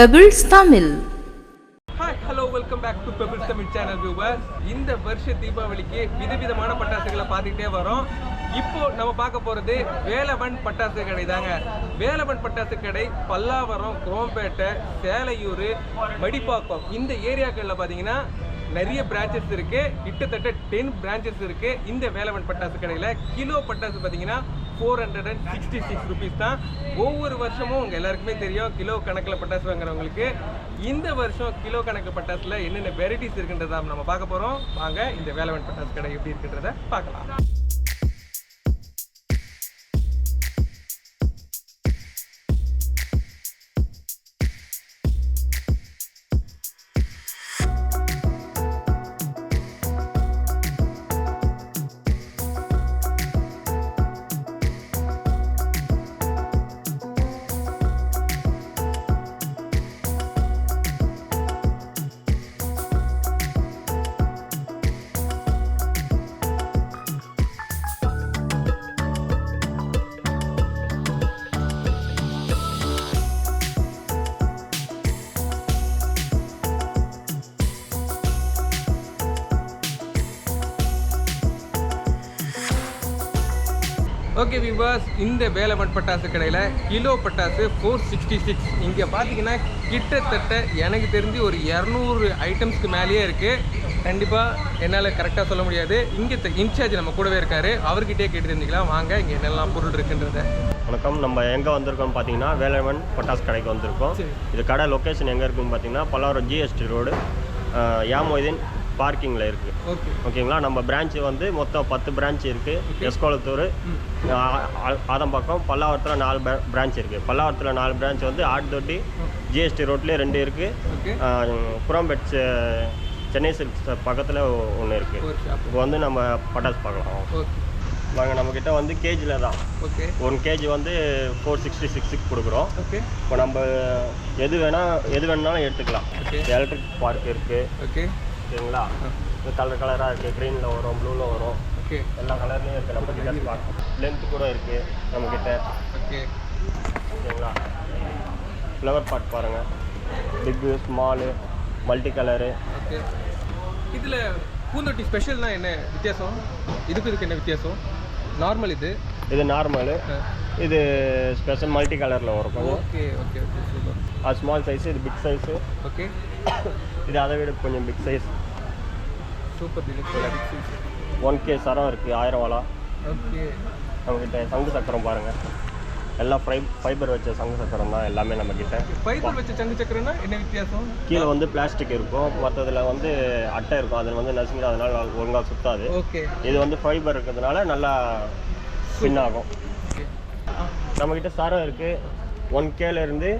Pebbles Tamil hi hello welcome back to Pebbles Tamil channel viewer இந்த வருஷ தீபாவளிக்கு விதவிதமான பட்டாசுகளை பார்த்துக்கிட்டே வரோம். இப்போ நம்ம பார்க்க போகிறது வேலவன் பட்டாசு கடை தாங்க. வேலவன் பட்டாசு கடை பல்லாவரம் குரோம்பேட்டை சேலையூர் மடிப்பாக்கம். இந்த ஏரியாக்களில் பார்த்தீங்கன்னா நிறைய பிரான்ச்சஸ் இருக்குது கிட்டத்தட்ட டென் பிரான்ச்சஸ் இருக்குது இந்த வேலவன் பட்டாசு கடையில் கிலோ பட்டாசு பார்த்தீங்கன்னா four hundred and sixty six rupees தான். ஒவ்வொரு வருஷமும் உங்கள் எல்லாருக்குமே தெரியும் கிலோ கணக்கில் பட்டாசு வாங்குறவங்களுக்கு. இந்த வருஷம் கிலோ கணக்கு பட்டாசில் என்னென்ன வெரைட்டிஸ் இருக்குன்றத நம்ம பார்க்க போகிறோம் வாங்க இந்த வேலவன் பட்டாசு கடை எப்படி இருக்குன்றதை பார்க்கலாம். ஓகே விவாஸ் இந்த வேலவன் பட்டாசு கடையில் கிலோ பட்டாசு ஃபோர் சிக்ஸ்டி சிக்ஸ் இங்கே பார்த்தீங்கன்னா கிட்டத்தட்ட எனக்கு தெரிஞ்சு ஒரு இரநூறு ஐட்டம்ஸ்க்கு மேலேயே இருக்குது கண்டிப்பாக என்னால் கரெக்டாக சொல்ல முடியாது. இங்கே இன்சார்ஜ் நம்ம கூடவே இருக்காரு. அவர்கிட்டயே கேட்டு தெரிஞ்சுக்கலாம். வாங்க இங்கே என்னெல்லாம் பொருள் இருக்குன்றத. வணக்கம். நம்ம எங்கே வந்திருக்கோம் பார்த்தீங்கன்னா வேலவன் பட்டாசு கடைக்கு வந்திருக்கோம். இது கடை லொக்கேஷன் எங்கே இருக்குன்னு பார்த்தீங்கன்னா பல்லாவரம் ஜிஎஸ்டி ரோடு யாமொய்தீன் பார்க்கிங்கில் இருக்குது ஓகே. ஓகேங்களா? நம்ம பிரான்ச் வந்து மொத்தம் பத்து பிரான்ச் இருக்குது எஸ்கோலத்தூர் ஆதம்பாக்கம் பல்லாவரத்தில் நாலு பிரான்ச் இருக்குது பல்லாவரத்தில் நாலு பிரான்ச் வந்து ஆட்தொட்டி ஜிஎஸ்டி ரோட்லேயே ரெண்டு இருக்குது புறம்பெட் சென்னை சில்க்ஸ் பக்கத்தில் ஒன்று இருக்குது இப்போ வந்து நம்ம பட்டாசு பார்க்கலாம். வாங்க நம்மக்கிட்ட வந்து கேஜியில் தான். ஓகே. ஒன் கேஜி வந்து ஃபோர் சிக்ஸ்டி சிக்ஸுக்கு கொடுக்குறோம். ஓகே. இப்போ நம்ம எது வேணால் எது வேணாலும் எடுத்துக்கலாம். எலக்ட்ரிக் ஸ்பார்க் இருக்குது ஓகே. ஓகேங்களா இது கலர் கலராக இருக்குது க்ரீனில் வரும் ப்ளூவில் வரும். ஓகே. எல்லா கலர்லேயும் இருக்குது நம்ம கிட்ட ஸ்பார்க் லென்த் கூட இருக்குது நம்மக்கிட்ட ஓகே. ஓகேங்களா? ஃப்ளவர் பாட் பாருங்கள் பிக்கு ஸ்மாலு மல்டி கலரு ஓகே. இதில் பூந்தொட்டி ஸ்பெஷல்னா என்ன வித்தியாசம்? இதுக்கு இதுக்கு என்ன வித்தியாசம்? நார்மல் இது. இது நார்மலு இது ஸ்பெஷல் மல்டி கலரில் வரும். கொஞ்சம் ஓகே ஓகே ஓகே சூப்பர் அது ஸ்மால் சைஸு இது பிக் சைஸு ஓகே இது அதை விட கொஞ்சம் big size super deluxe one K சரம் இருக்குது ஆயிரம் வாலா. ஓகே நம்மக்கிட்ட சங்கு சக்கரம் பாருங்கள் எல்லாம் ஃபை ஃபைபர் வச்ச சங்கு சக்கரம் தான் எல்லாமே நம்மக்கிட்ட ஃபைபர் வச்ச சங்கு சக்கரம்னா என்ன வித்தியாசம்? கீழே வந்து பிளாஸ்டிக் இருக்கும். மற்றதில் வந்து அட்டை இருக்கும். அதில் வந்து நசுங்கிடும். அதனால ஒழுங்காக சுத்தாது. ஓகே இது வந்து ஃபைபர் இருக்கிறதுனால நல்லா ஸ்பின் ஆகும். நம்மக்கிட்ட சரம் இருக்குது ஒன் கேலேருந்து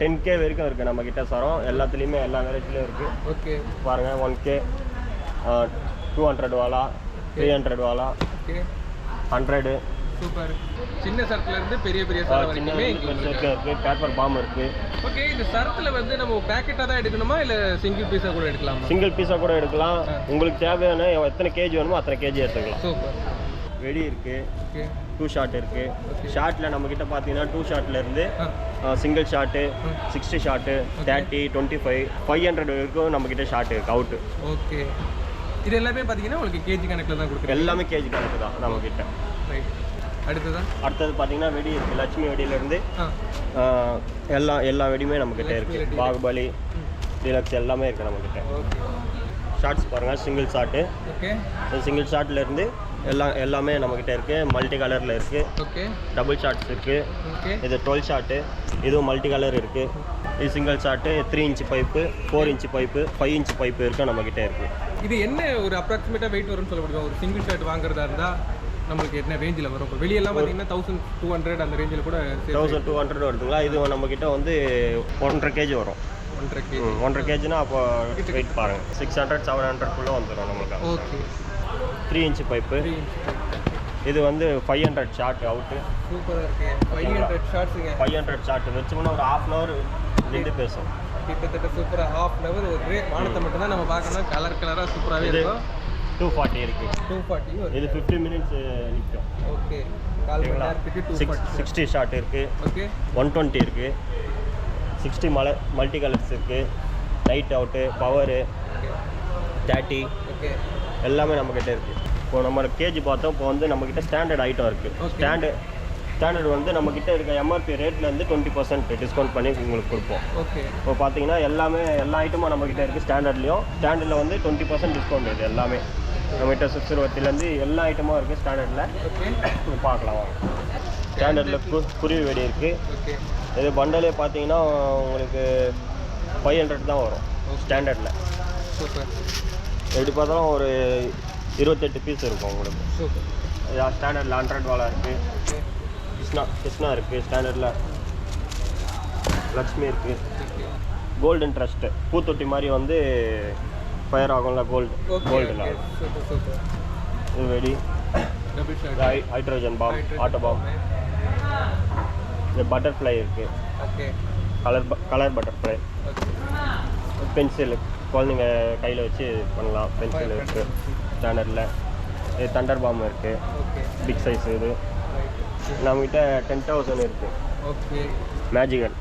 டென் கே வரைக்கும் இருக்குது நம்மக்கிட்ட சரம். எல்லாத்துலேயுமே எல்லா வெரைட்டிலையும் இருக்குது ஓகே. பாருங்கள் ஒன் கே டூ ஹண்ட்ரட் வாலா த்ரீ ஹண்ட்ரட் வாலா ஹண்ட்ரடு சூப்பர். சின்ன சரத்துல இருந்து பெரிய பெரிய சரம் வரைக்குமே. இருக்குது பேப்பர் பாம் இருக்குது ஓகே இந்த சரத்துல வந்து நம்ம பேக்கெட்டாக தான் எடுக்கணுமா? இல்லை சிங்கிள் பீஸாக கூட எடுக்கலாமா? சிங்கிள் பீஸாக கூட எடுக்கலாம். உங்களுக்கு தேவையான எத்தனை கேஜி வேணுமோ அத்தனை கேஜி எடுத்துக்கலாம். சூப்பர். வெடி இருக்குது ஓகே. டூ ஷாட் இருக்குது. ஷார்ட்டில் நம்மக்கிட்ட பார்த்தீங்கன்னா two ஷார்ட்லேருந்து single shot sixty shot thirty twenty five five hundred வரைக்கும் நம்மக்கிட்ட ஷாட் இருக்குது அவுட்டு ஓகே. இது எல்லாமே பார்த்தீங்கன்னா உங்களுக்கு கேஜி கணக்கில் தான் கொடுக்குறேன் எல்லாமே கேஜி கணக்கு தான் நம்மக்கிட்ட ரைட் அடுத்ததா? அடுத்தது பார்த்தீங்கன்னா வெடி இருக்குது லட்சுமி வெடியிலேருந்து எல்லா எல்லா வெடியுமே நம்மக்கிட்ட இருக்குது. பாகுபலி டீலக்ஸ் எல்லாமே இருக்குது நம்மக்கிட்ட ஷார்ட்ஸ் பாருங்கள் சிங்கிள் ஷாட்டு ஓகே. சிங்கிள் ஷாட்லேருந்து எல்லாம் எல்லாமே நம்மக்கிட்ட இருக்குது மல்டி கலரில் இருக்குது ஓகே டபுள் ஷாட்ஸ் இருக்குது ஓகே இது டுவெல் ஷாட்டு இதுவும் மல்டி கலர் இருக்குது இது single shot three inch pipe four inch pipe five inch pipe இருக்குது நம்மக்கிட்ட இருக்குது இது என்ன ஒரு அப்ராக்சிமேட்டாக வெயிட் வரும்னு சொல்ல முடியும் ஒரு சிங்கிள் ஷர்ட் வாங்குறதா இருந்தால் நம்மளுக்கு என்ன ரேஞ்சில் வரும்? இப்போ வெளியெல்லாம் பார்த்தீங்கன்னா தௌசண்ட் டூ ஹண்ட்ரட் அந்த ரேஞ்சில் கூட தௌசண்ட் டூ ஹண்ட்ரட் வருதுங்களா? இது நம்மக்கிட்ட வந்து ஒன்றரை கேஜி வரும். ஒன்றரை கே ம், ஒன்றரை கேஜினா அப்போ வெயிட் பாருங்கள் சிக்ஸ் ஹண்ட்ரட் செவன் ஹண்ட்ரட்குள்ளே வந்துடும் நமக்கு ஓகே த்ரீ இன்ச் பைப்பு இது வந்து ஃபைவ் ஹண்ட்ரட் ஷார்ட் அவுட்டு சூப்பராக இருக்கு. ஃபைவ் ஹண்ட்ரட் ஷார்ட்ஸுங்க ஃபைவ் ஹண்ட்ரட் ஷார்ட் வச்சோம்னா ஒரு ஹாஃப் அன் ஹவர் நின்று பேசும். கிட்டத்தட்ட சூப்பராக ஹாஃப் அன் ஹவர் ஒரு வானத்தை மட்டும் தான் நம்ம பார்க்கணும். கலர் கலராக சூப்பராகவே இருக்கும். டூ ஃபார்ட்டி இருக்குது டூ ஃபார்ட்டி இது ஃபிஃப்டி மினிட்ஸ் நிற்கும். ஓகே கால் மணி நேரத்துக்கு சிக்ஸ்டி ஷார்ட் இருக்குது ஓகே ஒன் டுவெண்ட்டி இருக்குது சிக்ஸ்டி மலை மல்டி கலர்ஸ் இருக்குது light out power thirty okay எல்லாமே நம்மக்கிட்ட இருக்குது இப்போ நம்ம கேஜி பார்த்தோம் இப்போ வந்து நம்மக்கிட்ட ஸ்டாண்டர்ட் ஐட்டம் இருக்குது. ஸ்டாண்டர்ட் ஸ்டாண்டர்ட் வந்து நம்மக்கிட்ட இருக்க எம்ஆர்பி ரேட்லேருந்து டுவெண்ட்டி பர்சன்ட் டிஸ்கவுண்ட் பண்ணி உங்களுக்கு கொடுப்போம். ஓகே இப்போ பார்த்தீங்கன்னா எல்லாமே எல்லா ஐட்டமும் நம்மக்கிட்ட இருக்குது ஸ்டாண்டர்ட்லேயும் ஸ்டாண்டர்டில் வந்து டுவெண்ட்டி பர்சன்ட் டிஸ்கவுண்ட் இருக்குது எல்லாமே. நம்மகிட்ட சுசுருவத்திலேருந்து எல்லா ஐட்டமும் இருக்குது ஸ்டாண்டர்டில் பார்க்கலாம் வாங்க. ஸ்டாண்டர்டில் கு குருவி வெடி இருக்குது இது பண்டலே பார்த்தீங்கன்னா உங்களுக்கு ஃபைவ் ஹண்ட்ரட் தான் வரும். ஸ்டாண்டர்டில் சூப்பர் எப்படி பார்த்தாலும் ஒரு இருபத்தெட்டு பீஸ் இருக்கும் உங்களுக்கு. சூப்பர் ஸ்டாண்டர்டில் ஹண்ட்ரட் வாலா இருக்குது கிருஷ்ணா கிருஷ்ணா இருக்குது ஸ்டாண்டர்டில் லக்ஷ்மி இருக்குது கோல்டன் ட்ரஸ்ட்டு பூத்தொட்டி மாதிரி வந்து ஃபயர் ஆகும்ல கோல்டு கோல்டில் இது வெடி. ஹைட்ரோஜன் பாம் ஆட்டோ பாம் இது பட்டர்ஃப்ளை இருக்குது கலர் கலர் பட்டர்ஃப்ளை பென்சில் குழந்தைங்க கையில் வச்சு பண்ணலாம். பென்சில் இருக்குது ஸ்டாண்டர்டில் இது தண்டர் பாம் இருக்குது பிக் சைஸ் இது. நம்மகிட்ட டென் தௌசண்ட் இருக்குது ஓகே மேஜிக்கல்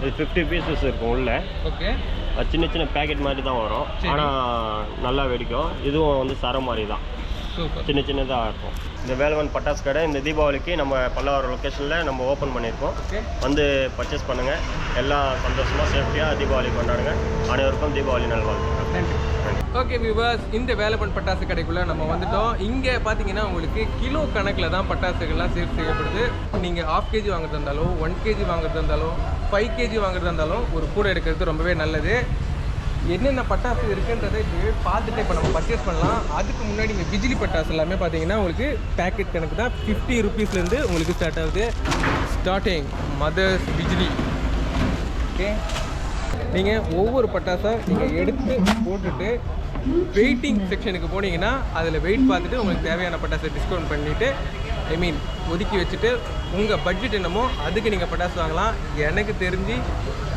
இது ஃபிஃப்டி பீசஸ் இருக்கும் உள்ள. ஓகே அது சின்ன சின்ன பேக்கெட் மாதிரி தான் வரும். ஆனால் நல்லா வெடிக்கும். இதுவும் வந்து சரம் மாதிரி தான். சின்ன சின்னதாக இருக்கும். இந்த வேலவன் பட்டாசு கடை இந்த தீபாவளிக்கு நம்ம பல்லவாரம் லொக்கேஷனில் நம்ம ஓப்பன் பண்ணியிருக்கோம். ஓகே. வந்து பர்ச்சேஸ் பண்ணுங்கள் எல்லாம் சந்தோஷமாக சேஃப்டியாக தீபாவளி கொண்டாடுங்க. அனைவருக்கும் தீபாவளி நல்வாழ்த்துக்கள். நன்றி. நன்றி. ஓகே வியூவர்ஸ் இந்த வேலைப்பன் பட்டாசு கடைக்குள்ளே நம்ம வந்துட்டோம். இங்கே பார்த்தீங்கன்னா உங்களுக்கு கிலோ கணக்கில் தான் பட்டாசுகள்லாம் சேல் செய்யப்படுது. நீங்கள் ஆஃப் கேஜி வாங்குறதா இருந்தாலும் ஒன் கேஜி வாங்குறதா இருந்தாலும் ஃபைவ் கேஜி வாங்குறதா இருந்தாலும் ஒரு கூடை எடுக்கிறது ரொம்பவே நல்லது. என்னென்ன பட்டாசு இருக்குன்றதை பார்த்துட்டு இப்போ நம்ம பர்ச்சேஸ் பண்ணலாம். அதுக்கு முன்னாடி இங்கே பிஜிலி பட்டாசு எல்லாமே பார்த்தீங்கன்னா உங்களுக்கு பேக்கெட் கணக்கு தான் ஃபிஃப்டி ருபீஸ்லேருந்து உங்களுக்கு ஸ்டார்ட் ஆகுது. ஸ்டார்டிங் மதர்ஸ் பிஜிலி ஓகே நீங்கள் ஒவ்வொரு பட்டாசாக நீங்கள் எடுத்து போட்டுட்டு வெயிட்டிங் செக்ஷனுக்கு போனீங்கன்னா அதில் வெயிட் பார்த்துட்டு உங்களுக்கு தேவையான பட்டாசை டிஸ்கவுண்ட் பண்ணிவிட்டு ஐ மீன் ஒதுக்கி வச்சுட்டு உங்கள் பட்ஜெட் என்னமோ அதுக்கு நீங்கள் பட்டாசு வாங்கலாம். எனக்கு தெரிஞ்சு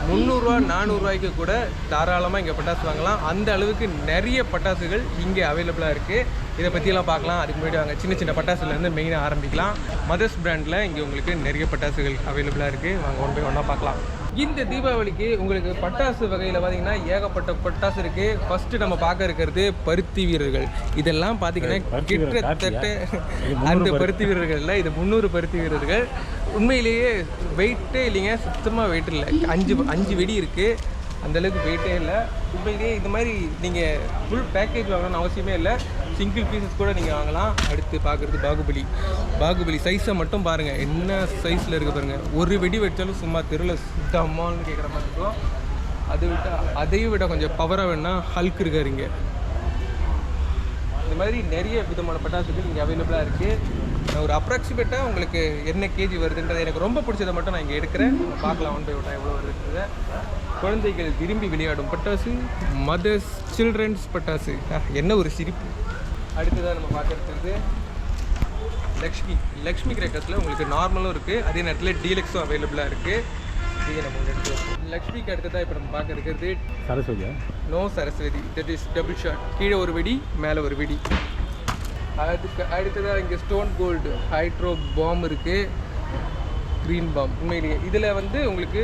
முந்நூறுரூவா நானூறுரூவாய்க்கு கூட தாராளமாக இங்கே பட்டாசு வாங்கலாம். அந்த அளவுக்கு நிறைய பட்டாசுகள் இங்கே அவைலபிளாக இருக்குது இதை பற்றியெல்லாம் பார்க்கலாம். அதுக்கு முன்னாடி வாங்க சின்ன சின்ன பட்டாசுலேருந்து மெயினாக ஆரம்பிக்கலாம். மதர்ஸ் பிராண்டில் இங்கே உங்களுக்கு நிறைய பட்டாசுகள் அவைலபிளாக இருக்குது வாங்க ஒன் போய் ஒன்றா பார்க்கலாம். இந்த தீபாவளிக்கு உங்களுக்கு பட்டாசு வகையில் பார்த்தீங்கன்னா ஏகப்பட்ட பட்டாசு இருக்கு. ஃபர்ஸ்ட் நம்ம பார்க்க இருக்கிறது பருத்தி வீரர்கள். இதெல்லாம் பார்த்தீங்கன்னா கிட்டத்தட்ட அந்த பருத்தி. வீரர்கள்ல இது முந்நூறு பருத்தி வீரர்கள். உண்மையிலேயே வெயிட்டே இல்லைங்க சுத்தமாக வெயிட் இல்லை. அஞ்சு அஞ்சு வெடி இருக்கு. அந்த அளவுக்கு வெயிட்டே இல்லை. உண்மையிலேயே இந்த மாதிரி நீங்கள் ஃபுல் பேக்கேஜ் வாங்கணும்னு அவசியமே இல்லை. சிங்கிள் பீசஸ் கூட நீங்கள் வாங்கலாம். அடுத்து பார்க்குறது பாகுபலி. பாகுபலி சைஸை மட்டும் பாருங்கள் என்ன சைஸில் இருக்குது பாருங்கள் ஒரு வெடி வெடித்தாலும் சும்மா தெருவில் சுத்தமான்னு கேட்குற மாதிரி இருக்கும். அதை விட அதையும் விட கொஞ்சம் பவராக வேணால் ஹல்க் இருக்காரு இங்கே. இந்த மாதிரி நிறைய விதமான பட்டாசுகள் இங்கே அவைலபிளாக இருக்குது நான் ஒரு அப்ராக்சிமேட்டாக உங்களுக்கு என்ன கேஜி வருதுன்றது எனக்கு ரொம்ப பிடிச்சதை மட்டும் நான் இங்கே எடுக்கிறேன். பார்க்கலாம் ஒன் பை ஒன்றா எவ்வளோ வருதுன்றத. குழந்தைகள் விரும்பி விளையாடும் பட்டாசு மதர்ஸ் சில்ட்ரன்ஸ் பட்டாசு. என்ன ஒரு சிரிப்பு. அடுத்ததாக நம்ம பார்க்கறது லக்ஷ்மி. லக்ஷ்மி கிரேக்கர்ஸில் உங்களுக்கு நார்மலும் இருக்குது அதே நேரத்தில் டீலக்ஸும் அவைலபிளாக இருக்குது இதையே நம்ம எடுத்து வைப்போம். லக்ஷ்மிக்கு அடுத்ததாக இப்போ நம்ம பார்க்க இருக்கிறது சரஸ்வதியா? No Saraswati. That is double shot கீழே ஒரு வெடி மேலே ஒரு வெடி. அதுக்கு அடுத்ததாக இங்கே ஸ்டோன் கோல்டு ஹைட்ரோ பாம் இருக்குது க்ரீன் பாம் உண்மையிலேயே. இதில் வந்து உங்களுக்கு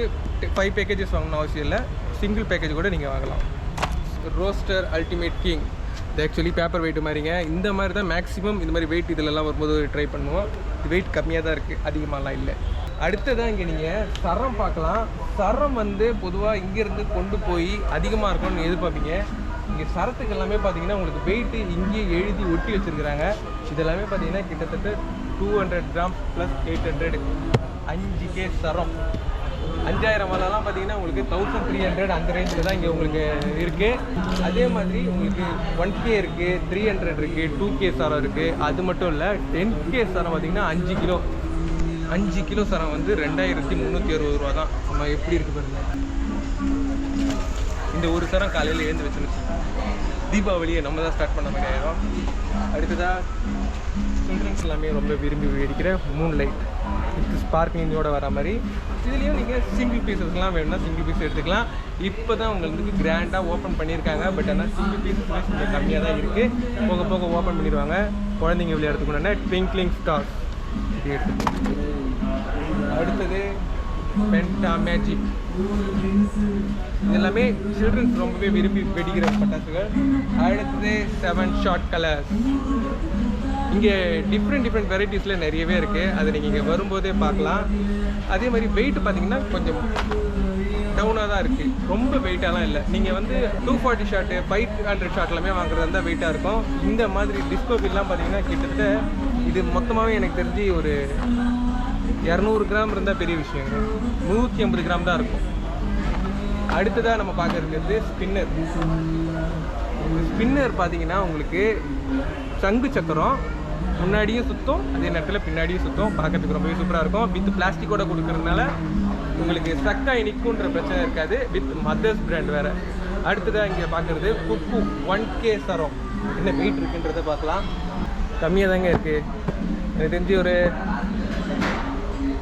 ஃபைவ் பேக்கேஜஸ் வாங்கணும் அவசியம் இல்லை. சிங்கிள் பேக்கேஜ் கூட நீங்கள் வாங்கலாம். ரோஸ்டர் அல்டிமேட் கிங் இது ஆக்சுவலி பேப்பர் வெயிட் மாதிரிங்க. இந்த மாதிரி தான் மேக்ஸிமம் இந்த மாதிரி வெயிட் இதிலெல்லாம் வரும்போது ட்ரை பண்ணுவோம். வெயிட் கம்மியாக தான் இருக்குது அதிகமாகலாம் இல்லை. அடுத்ததான் இங்கே நீங்கள் சரம் பார்க்கலாம். சரம் வந்து பொதுவாக இங்கேருந்து கொண்டு போய் அதிகமாக இருக்கும்னு எதிர்பார்ப்பீங்க. இங்கே சரத்துக்கு எல்லாமே பார்த்தீங்கன்னா உங்களுக்கு வெயிட்டு இங்கேயே எழுதி ஒட்டி வச்சுருக்கிறாங்க. இதெல்லாமே பார்த்தீங்கன்னா கிட்டத்தட்ட two hundred gram plus eight hundred அஞ்சு கே சரம். அஞ்சாயிரம் வரலாம் பார்த்தீங்கன்னா உங்களுக்கு தௌசண்ட் த்ரீ ஹண்ட்ரட் அந்த ரேஞ்சில் தான் இங்கே உங்களுக்கு இருக்குது அதே மாதிரி உங்களுக்கு ஒன் கே இருக்குது த்ரீ ஹண்ட்ரட் இருக்குது டூ கே சரம் இருக்குது அது மட்டும் இல்லை டென் கே சரம் பார்த்தீங்கன்னா அஞ்சு கிலோ. அஞ்சு கிலோ சரம் வந்து ரெண்டாயிரத்தி முந்நூற்றி அறுபது ரூபா தான். நம்ம எப்படி இருக்கு பாருங்க. இந்த ஒரு சரம் காலையில் எழுந்து வச்சுருச்சு தீபாவளியை நம்ம தான் ஸ்டார்ட் பண்ண மாதிரி ஆயிரும். அடுத்ததாக சில்ட்ரன்ஸ் எல்லாமே ரொம்ப விரும்பி வேடிக்கிற மூன் லைட் வித் ஸ்பார்க்கிங்கோட வர மாதிரி. இதுலேயும் நீங்கள் சிங்கிள் பீசஸ்லாம் வேணும்னா சிங்கிள் பீஸ் எடுத்துக்கலாம். இப்போ தான் உங்களுக்கு கிராண்டாக ஓப்பன் பண்ணியிருக்காங்க. பட் ஆனால் சிங்கிள் பீசஸ் கொஞ்சம் கம்மியாக தான் இருக்குது போக போக ஓப்பன் பண்ணிடுவாங்க. குழந்தைங்க விளையாடுறதுக்கு ட்விங்க்லிங் ஸ்டார்ஸ் இது எடுத்துக்கோங்க அடுத்தது பென்டா மேஜிக் இதெல்லாமே சில்ட்ரன்ஸ் ரொம்பவே விரும்பி வெடிக்கிற பட்டாசுகள். அடுத்தது செவன் ஷார்ட் கலர்ஸ் இங்கே டிஃப்ரெண்ட் டிஃப்ரெண்ட் வெரைட்டிஸில் நிறையவே இருக்குது அதை நீங்கள் இங்கே வரும்போதே பார்க்கலாம். அதே மாதிரி வெயிட் பார்த்தீங்கன்னா கொஞ்சம் டவுனாக தான் இருக்குது ரொம்ப வெயிட்டாலாம் இல்லை. நீங்கள் வந்து two forty shot five hundred ஷார்ட்லாமே வாங்குறது இருந்தால் வெயிட்டாக இருக்கும். இந்த மாதிரி டிஸ்கோ பில்லாம் பார்த்தீங்கன்னா கிட்டத்தட்ட இது மொத்தமாகவே எனக்கு தெரிஞ்சு ஒரு இரநூறு கிராம் இருந்தால் பெரிய விஷயங்க. நூற்றி ஐம்பது கிராம் தான் இருக்கும். அடுத்ததாக நம்ம பார்க்க இருக்கிறது ஸ்பின்னர் ஸ்பின்னர் பார்த்தீங்கன்னா உங்களுக்கு சங்கு சக்கரம் முன்னாடியும் சுத்தம் அதே நேரத்தில் பின்னாடியும் சுத்தம். பார்க்கறதுக்கு ரொம்பவே சூப்பராக இருக்கும். வித் பிளாஸ்டிக்கோட கொடுக்கறதுனால உங்களுக்கு ஸ்டக்காக நிற்குன்ற பிரச்சனை இருக்காது. வித் மதர்ஸ் பிராண்ட் வேறு. அடுத்ததாக இங்கே பார்க்குறது குக்கு ஒன் கே சரம். என்ன வெயிட் இருக்குன்றதை பார்க்கலாம். கம்மியாக தாங்க இருக்குது எனக்கு தெரிஞ்சு ஒரு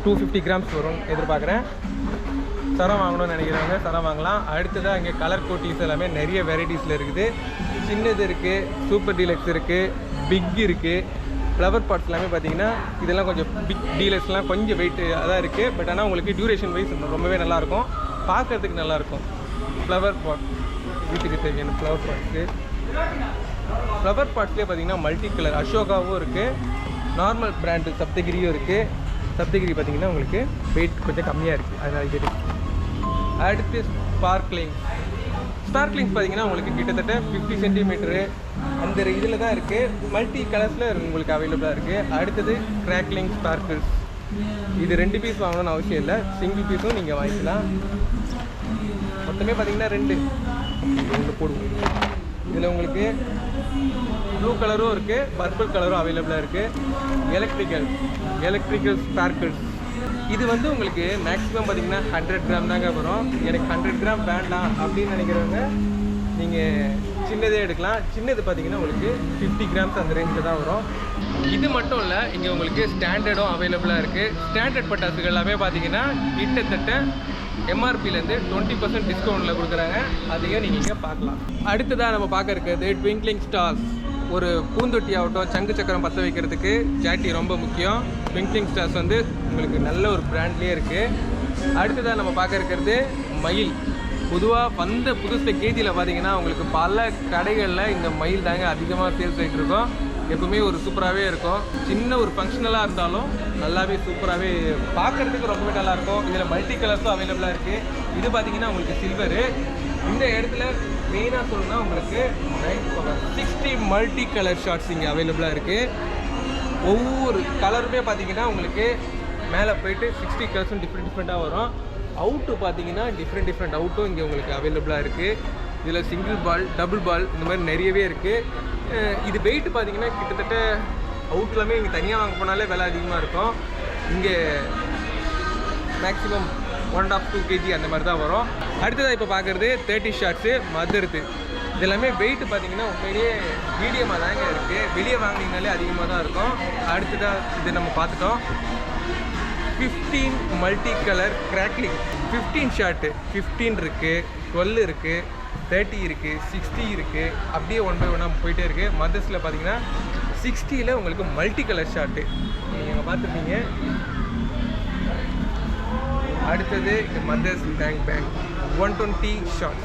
டூ ஃபிஃப்டி கிராம்ஸ் வரும் எதிர்பார்க்குறேன். சரம் வாங்கணும்னு நினைக்கிறவங்க சரம் வாங்கலாம். அடுத்ததாக இங்கே கலர் கோட்டிஸ் எல்லாமே நிறைய வெரைட்டிஸில் இருக்குது. சின்னது இருக்குது சூப்பர் டீலக்ஸ் இருக்குது பிக் இருக்குது ஃப்ளவர் பாட்ஸ் எல்லாமே பார்த்தீங்கன்னா இதெல்லாம் கொஞ்சம் பிக் டீலர்ஸ்லாம் கொஞ்சம் வெயிட் அதான் இருக்குது பட் ஆனால் உங்களுக்கு டியூரேஷன் வைஸ் ரொம்பவே நல்லாயிருக்கும். பார்க்கறதுக்கு நல்லாயிருக்கும். ஃப்ளவர் பாட் வீட்டுக்கு தேவையான ஃப்ளவர் பாட்ஸு ஃப்ளவர் பாட்ஸ்லேயே பார்த்தீங்கன்னா மல்டி கலர் அசோகாவும் இருக்குது நார்மல் பிராண்டு சப்தகிரியும் இருக்குது சப்தகிரி பார்த்தீங்கன்னா உங்களுக்கு வெயிட் கொஞ்சம் கம்மியாக இருக்குது அதனால் இது அடுத்து ஸ்பார்க்லிங் ஸ்பார்க்லிங்ஸ் பார்த்தீங்கன்னா உங்களுக்கு கிட்டத்தட்ட ஃபிஃப்டி சென்டிமீட்டரு அந்த இதில் தான் இருக்குது மல்டி கலர்ஸில் உங்களுக்கு அவைலபிளாக இருக்குது அடுத்தது கிராக்லிங் ஸ்பார்க்கிள்ஸ் இது ரெண்டு பீஸ் வாங்கணும்னு அவசியம் இல்லை. சிங்கிள் பீஸும் நீங்கள் வாங்கிக்கலாம். மொத்தமே பார்த்தீங்கன்னா ரெண்டு. ஒன்று போடுவோம் இதில் உங்களுக்கு ப்ளூ கலரும் இருக்குது பர்பிள் கலரும் அவைலபிளாக இருக்குது எலக்ட்ரிக்கல் எலக்ட்ரிக்கல் ஸ்பார்க்கிள்ஸ் இது வந்து உங்களுக்கு மேக்ஸிமம் பார்த்தீங்கன்னா ஹண்ட்ரட் கிராம் தாங்க வரும். எனக்கு ஹண்ட்ரட் கிராம் வேண்டாம் அப்படின்னு நினைக்கிறவங்க நீங்கள் சின்னதே எடுக்கலாம். சின்னது பார்த்தீங்கன்னா உங்களுக்கு ஃபிஃப்டி கிராம்ஸ் அந்த ரேஞ்சில் தான் வரும். இது மட்டும் இல்லை இங்கே உங்களுக்கு ஸ்டாண்டர்டும் அவைலபிளாக இருக்குது ஸ்டாண்டர்ட் பட்டாசுகள் எல்லாமே பார்த்தீங்கன்னா கிட்டத்தட்ட எம்ஆர்பிலேருந்து டுவெண்ட்டி பர்சன்ட் டிஸ்கவுண்ட்டில் கொடுக்குறாங்க. அதையும் நீங்கள் இங்கே பார்க்கலாம். அடுத்ததாக நம்ம பார்க்க இருக்கிறது ட்விங்க்லிங் ஸ்டார்ஸ் ஒரு பூந்தொட்டி ஆகட்டும் சங்கு சக்கரம் பற்ற வைக்கிறதுக்கு ஜாட்டி ரொம்ப முக்கியம். ட்விங்க்லிங் ஸ்டார்ஸ் வந்து உங்களுக்கு நல்ல ஒரு பிராண்ட்லேயே இருக்குது அடுத்ததாக நம்ம பார்க்க இருக்கிறது மயில். பொதுவாக வந்த புதுசு கேஜியில் பார்த்தீங்கன்னா உங்களுக்கு பல கடைகளில் இந்த மயில் தாங்க அதிகமாக சேல்ஸ் ஆகிட்டு இருக்கும். எப்பவுமே ஒரு சூப்பராகவே இருக்கும். சின்ன ஒரு ஃபங்க்ஷனலாக இருந்தாலும் நல்லாவே சூப்பராகவே பார்க்குறதுக்கு ரொம்பவே நல்லாயிருக்கும் இதில் மல்டி கலர்ஸும் அவைலபிளாக இருக்குது இது பார்த்தீங்கன்னா உங்களுக்கு சில்வரு இந்த இடத்துல மெயினாக சொல்லணும்னா உங்களுக்கு சிக்ஸ்டி மல்டி கலர் ஷார்ட்ஸ் இங்கே அவைலபிளாக இருக்குது ஒவ்வொரு கலருமே பார்த்தீங்கன்னா உங்களுக்கு மேலே போயிட்டு சிக்ஸ்டி கலர்ஸும் டிஃப்ரெண்ட் டிஃப்ரெண்ட்டாக வரும். அவுட்டு பார்த்தீங்கன்னா டிஃப்ரெண்ட் டிஃப்ரெண்ட் அவுட்டும் இங்கே உங்களுக்கு அவைலபிளாக இருக்குது இதில் சிங்கிள் பால் டபுள் பால் இந்த மாதிரி நிறையவே இருக்குது இது வெயிட் பார்த்தீங்கன்னா கிட்டத்தட்ட அவுட் எல்லாமே இங்கே தனியாக வாங்க போனாலே விலை அதிகமாக இருக்கும். இங்கே maximum one and half two KG அந்த மாதிரி தான் வரும். அடுத்ததாக இப்போ பார்க்குறது தேர்ட்டி ஷார்ட்ஸு மதுரத்து இது எல்லாமே வெயிட் பார்த்தீங்கன்னா உண்மையிலேயே மீடியமாக தாங்க இருக்குது வெளியே வாங்கினீங்கனாலே அதிகமாக தான் இருக்கும். அடுத்ததாக இது நம்ம பார்த்துட்டோம். Fifteen multi colour crackling fifteen shot fifteen இருக்குது டுவெல் இருக்குது தேர்ட்டி இருக்குது சிக்ஸ்டி இருக்குது அப்படியே ஒன் பை ஒன்னாக போயிட்டே இருக்குது மதர்ஸில் பார்த்தீங்கன்னா சிக்ஸ்டியில் உங்களுக்கு மல்டி கலர் ஷார்ட்டு நீங்கள் பார்த்துருப்பீங்க. அடுத்தது இந்த mothers bank bank one twenty shot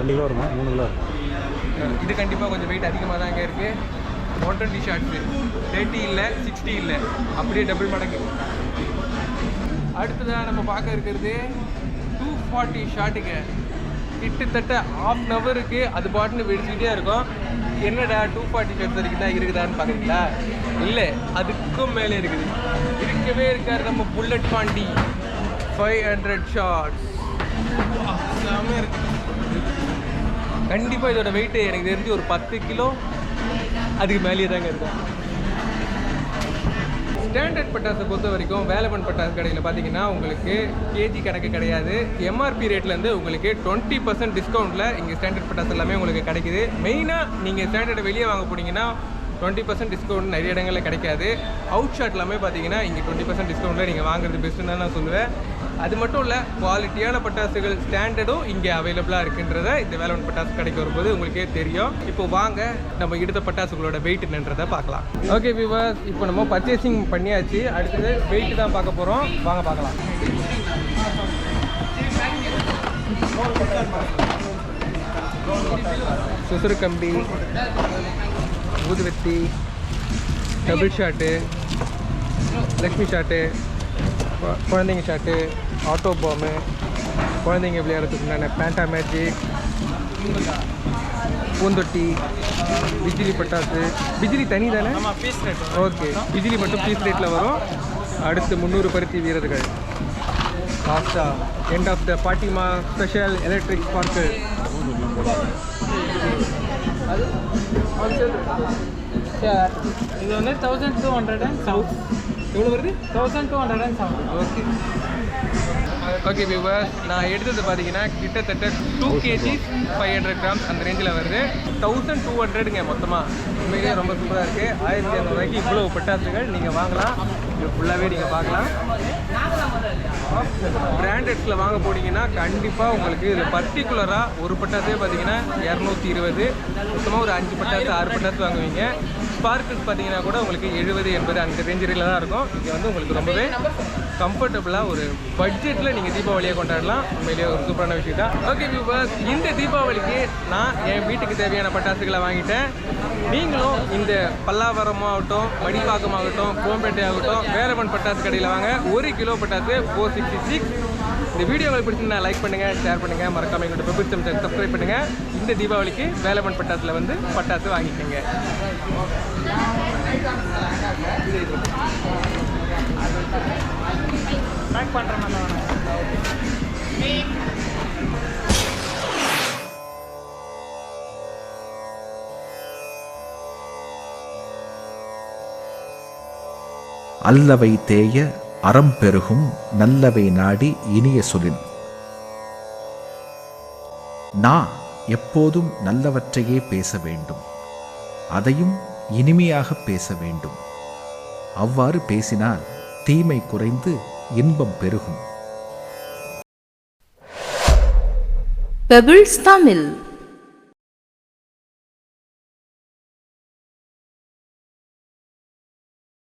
ரெண்டு கிலோ வருமா? மூணு கிலோ இது கண்டிப்பாக கொஞ்சம் வெயிட் அதிகமாக தான் இங்கே இருக்குது ஒன் டுவெண்ட்டி ஷார்ட்ஸு தேர்ட்டி இல்லை சிக்ஸ்டி இல்லை. அப்படியே டபுள் மடங்கு. அடுத்ததாக நம்ம பார்க்க இருக்கிறது டூ ஃபார்ட்டி ஷார்ட்டுங்க கிட்டத்தட்ட ஆஃப் அன் ஹவருக்கு அது பாட்டுன்னு வெடிச்சுக்கிட்டே இருக்கும். என்னடா டூ ஃபார்ட்டி ஃபைவ் வரைக்கும் தான் இருக்குதான்னு பார்க்குறீங்களா இல்லை அதுக்கும் மேலே இருக்குது. இருக்கவே இருக்கார் நம்ம bullet Pandi. Five hundred shots செம்மையாக இருக்குது கண்டிப்பாக இதோட வெயிட்டு எனக்கு தெரிஞ்சு ஒரு பத்து கிலோ அதுக்கு மேலேயே தாங்க இருக்கும். ஸ்டாண்டர்ட் பட்டாசை பொறுத்த வரைக்கும் வேலவன் பட்டாசு கடையில் பார்த்தீங்கன்னா உங்களுக்கு கேஜி கணக்கு கிடையாது. எம்ஆர்பி ரேட்லேருந்து உங்களுக்கு டுவெண்ட்டி பர்சன்ட் டிஸ்கவுண்ட்டில் இங்கே ஸ்டாண்டர்ட் பட்டாசு எல்லாமே உங்களுக்கு கிடைக்குது. மெயினாக நீங்கள் ஸ்டாண்டர்டை வெளியே வாங்க போனீங்கன்னா டுவெண்ட்டி பர்சன்ட் டிஸ்கவுண்ட் நிறைய இடங்களில் கிடைக்காது. அவுட் ஷாட் எல்லாமே பார்த்தீங்கன்னா இங்கே டுவெண்ட்டி பர்சன்ட் டிஸ்கவுண்ட்டில் நீங்கள் வாங்குறது பெஸ்ட்டுன்னு தான் நான் சொல்லுவேன். அது மட்டும் இல்லை குவாலிட்டியான பட்டாசுகள் ஸ்டாண்டர்டும் இங்கே அவைலபிளாக இருக்குன்றத இந்த வேலவன் பட்டாசு கடைக்கு வரும்போது உங்களுக்கே தெரியும். இப்போ வாங்க நம்ம எடுத்த பட்டாசுகளோட வெயிட் என்னன்றதை பார்க்கலாம். ஓகே விவாஸ் இப்போ நம்ம பர்ச்சேசிங் பண்ணியாச்சு. அடுத்தது வெயிட் தான் பார்க்க போகிறோம் வாங்க பார்க்கலாம். சுசுறு கம்பி ஊதுவத்தி டபுள் ஷாட்டு லக்ஷ்மி ஷாட்டு குழந்தைங்க ஷாட்டு ஆட்டோ பாம்பு குழந்தைங்க விளையாடுறதுக்கு உண்டான பேண்டா மேஜிக் பூந்தொட்டி பிஜிலி பட்டாசு. பிஜிலி தனி தானே? ஓகே பிஜிலி மட்டும் பீஸ் ரேட்டில் வரும். அடுத்து முந்நூறு பருத்தி வீரர்கள். லாஸ்டா எண்ட் ஆஃப் த பாட்டிமா ஸ்பெஷல் எலக்ட்ரிக் ஸ்பார்க்கிள் இது வந்து thousand two hundred and seven எவ்வளோ வருது? Thousand two hundred and seven okay okay viewers நான் எடுத்தது பார்த்தீங்கன்னா கிட்டத்தட்ட two KG five hundred grams அந்த ரேஞ்சில் வருது. தௌசண்ட் டூ ஹண்ட்ரடுங்க மொத்தமாக உண்மையிலேயே ரொம்ப சூப்பராக இருக்குது ஆயிரத்தி இரநூறுவாய்க்கு இவ்வளோ பட்டாசுகள் நீங்கள் வாங்கலாம். இது ஃபுல்லாகவே நீங்கள் பார்க்கலாம். பிராண்டட்ஸில் வாங்க போனீங்கன்னா கண்டிப்பாக உங்களுக்கு இது பர்டிகுலராக ஒரு பட்டாசே பார்த்தீங்கன்னா இரநூத்தி இருபது. மொத்தமாக ஒரு அஞ்சு பட்டாசு ஆறு பட்டாசு வாங்குவீங்க. ஸ்பார்க்கிள்ஸ் பார்த்தீங்கன்னா கூட உங்களுக்கு எழுபது எண்பது அந்த ரேஞ்சில் தான் இருக்கும். இங்கே வந்து உங்களுக்கு ரொம்பவே கம்ஃபர்டபுளாக ஒரு பட்ஜெட்டில் நீங்கள் தீபாவளியை கொண்டாடலாம். உண்மையிலேயே ஒரு சூப்பரான விஷயம் தான் ஓகே வியூவர்ஸ் இந்த தீபாவளிக்கு நான் என் வீட்டுக்கு தேவையான பட்டாசுகளை வாங்கிட்டேன். நீங்களும் இந்த பல்லாவரமாகட்டும் மடிப்பாக்கம் ஆகட்டும் கோம்பேட்டை ஆகட்டும் வேலவன் பட்டாசு கடையில் வாங்க. ஒரு கிலோ பட்டாசு ஃபோர் சிக்ஸ்டி சிக்ஸ் இந்த வீடியோ பிடிச்சிருந்தா லைக் பண்ணுங்கள் ஷேர் பண்ணுங்கள் மறக்காம எங்களோட பெபிள் சேனல் சப்ஸ்கிரைப் பண்ணுங்கள் இந்த தீபாவளிக்கு வேலவன் பட்டாசில் வந்து பட்டாசு வாங்கிக்கோங்க. பேக் பண்ணுற மாதிரி அல்லவை தேய அறம் பெருகும் நல்லவை நாடி இனிய சொலின் நான் எப்போதும் நல்லவற்றையே பேச வேண்டும். அதையும் இனிமையாக பேச வேண்டும். அவ்வாறு பேசினால் தீமை குறைந்து இன்பம் பெருகும் பெபிள்ஸ் தமிழ்